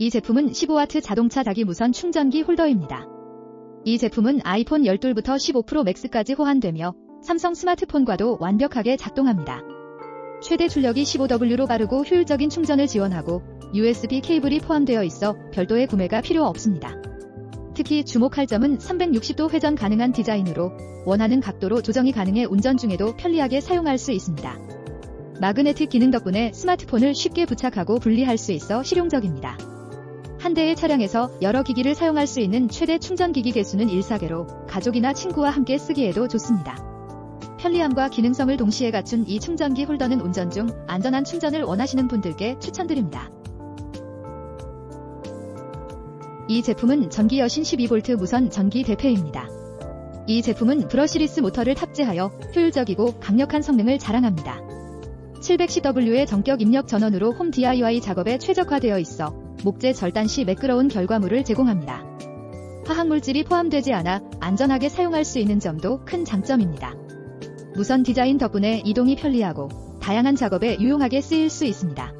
이 제품은 15W 자동차 자기 무선 충전기 홀더입니다. 이 제품은 아이폰 12부터 15 프로 맥스까지 호환되며 삼성 스마트폰과도 완벽하게 작동합니다. 최대 출력이 15W로 빠르고 효율적인 충전을 지원하고 USB 케이블이 포함되어 있어 별도의 구매가 필요 없습니다. 특히 주목할 점은 360도 회전 가능한 디자인으로 원하는 각도로 조정이 가능해 운전 중에도 편리하게 사용할 수 있습니다. 마그네틱 기능 덕분에 스마트폰을 쉽게 부착하고 분리할 수 있어 실용적입니다. 한 대의 차량에서 여러 기기를 사용할 수 있는 최대 충전기기 개수는 1사개로 가족이나 친구와 함께 쓰기에도 좋습니다. 편리함과 기능성을 동시에 갖춘 이 충전기 홀더는 운전 중 안전한 충전을 원하시는 분들께 추천드립니다. 이 제품은 전기 여신 12V 무선 전기 대패입니다. 이 제품은 브러시리스 모터를 탑재하여 효율적이고 강력한 성능을 자랑합니다. 710W의 정격 입력 전원으로 홈 DIY 작업에 최적화되어 있어 목재 절단 시 매끄러운 결과물을 제공합니다. 화학물질이 포함되지 않아 안전하게 사용할 수 있는 점도 큰 장점입니다. 무선 디자인 덕분에 이동이 편리하고 다양한 작업에 유용하게 쓰일 수 있습니다.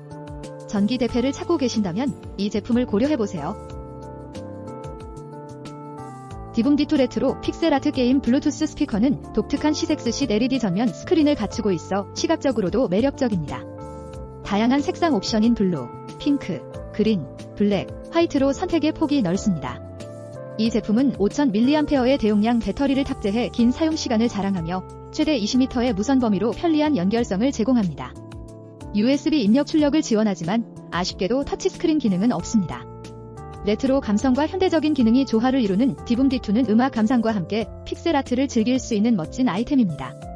전기 대패를 찾고 계신다면 이 제품을 고려해보세요. 디붐디투 레트로 픽셀아트 게임 블루투스 스피커는 독특한 시색스시 LED 전면 스크린을 갖추고 있어 시각적으로도 매력적입니다. 다양한 색상 옵션인 블루, 핑크, 그린, 블랙, 화이트로 선택의 폭이 넓습니다. 이 제품은 5000mAh의 대용량 배터리를 탑재해 긴 사용 시간을 자랑하며 최대 20m의 무선 범위로 편리한 연결성을 제공합니다. USB 입력 출력을 지원하지만 아쉽게도 터치스크린 기능은 없습니다. 레트로 감성과 현대적인 기능이 조화를 이루는 디붐디2는 음악 감상과 함께 픽셀 아트를 즐길 수 있는 멋진 아이템입니다.